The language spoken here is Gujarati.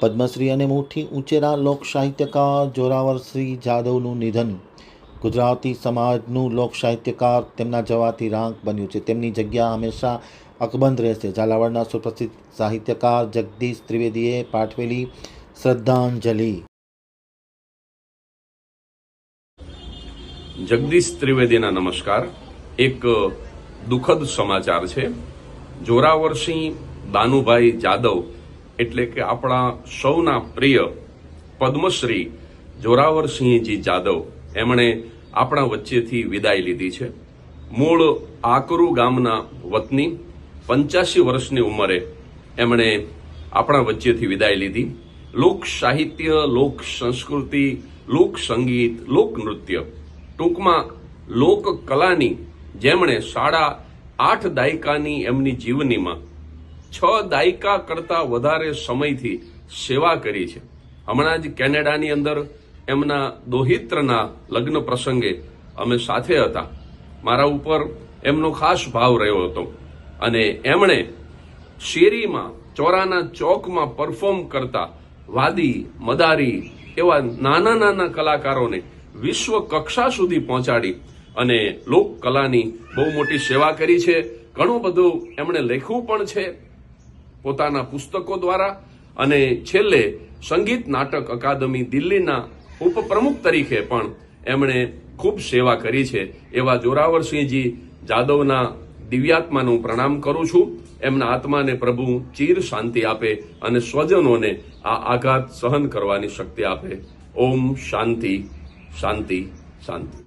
પદ્મશ્રી અને મુઠ્ઠી ઉંચેરા લોક સાહિત્યકાર જોરાવરશ્રી જાદવનું નિધન. ગુજરાતી સમાજનું લોક સાહિત્યકાર તેમના જવાથી રાંક બન્યું છે. તેમની જગ્યા હંમેશા અકબંધ રહેશે. ઝાલાવાડના સુપ્રસિદ્ધ સાહિત્યકાર જગદીશ ત્રિવેદીએ પાઠવેલી શ્રદ્ધાંજલિ. જગદીશ ત્રિવેદીના નમસ્કાર. એક દુઃખદ સમાચાર છે. જોરાવરસિંહ દાનુભાઈ જાદવ એટલે કે આપણા સૌના પ્રિય પદ્મશ્રી જોરાવરસિંહજી જાદવ, એમણે આપણા વચ્ચેથી વિદાય લીધી છે. મૂળ આકરુ ગામના વતની, પંચ્યાસી વર્ષની ઉંમરે એમણે આપણા વચ્ચેથી વિદાય લીધી. લોક સાહિત્ય, લોક સંસ્કૃતિ, લોક સંગીત, લોક નૃત્ય, ટૂંકમાં લોક કલાની જેમણે સાડા આઠ દાયકાની એમની જીવનીમાં છ દાયકા કરતા વધારે સમયથી સેવા કરી છે. હમણાં જ કેનેડાની અંદર એમના દોહિત્રના લગ્ન પ્રસંગે અમે સાથે હતા. મારા ઉપર એમનો ખાસ ભાવ રહ્યો હતો અને એમણે શેરીમાં, ચોરાના ચોકમાં પરફોર્મ કરતા વાદી, મદારી એવા નાના નાના કલાકારોને વિશ્વ કક્ષા સુધી પહોંચાડી અને લોક કલાની બહુ મોટી સેવા કરી છે. ઘણું બધું એમણે લખ્યું પણ છે. પોતાના પુસ્તકો દ્વારા અને છેલ્લે સંગીત નાટક અકાદમી દિલ્હીના ઉપપ્રમુખ તરીકે પણ એમણે ખૂબ સેવા કરી છે. એવા જોરાવરસિંહજી જાદવના દિવ્યાત્માનું પ્રણામ કરું છું. એમના આત્માને પ્રભુ ચીર શાંતિ આપે અને સ્વજનોને આ આઘાત સહન કરવાની શક્તિ આપે. ઓમ શાંતિ શાંતિ શાંતિ.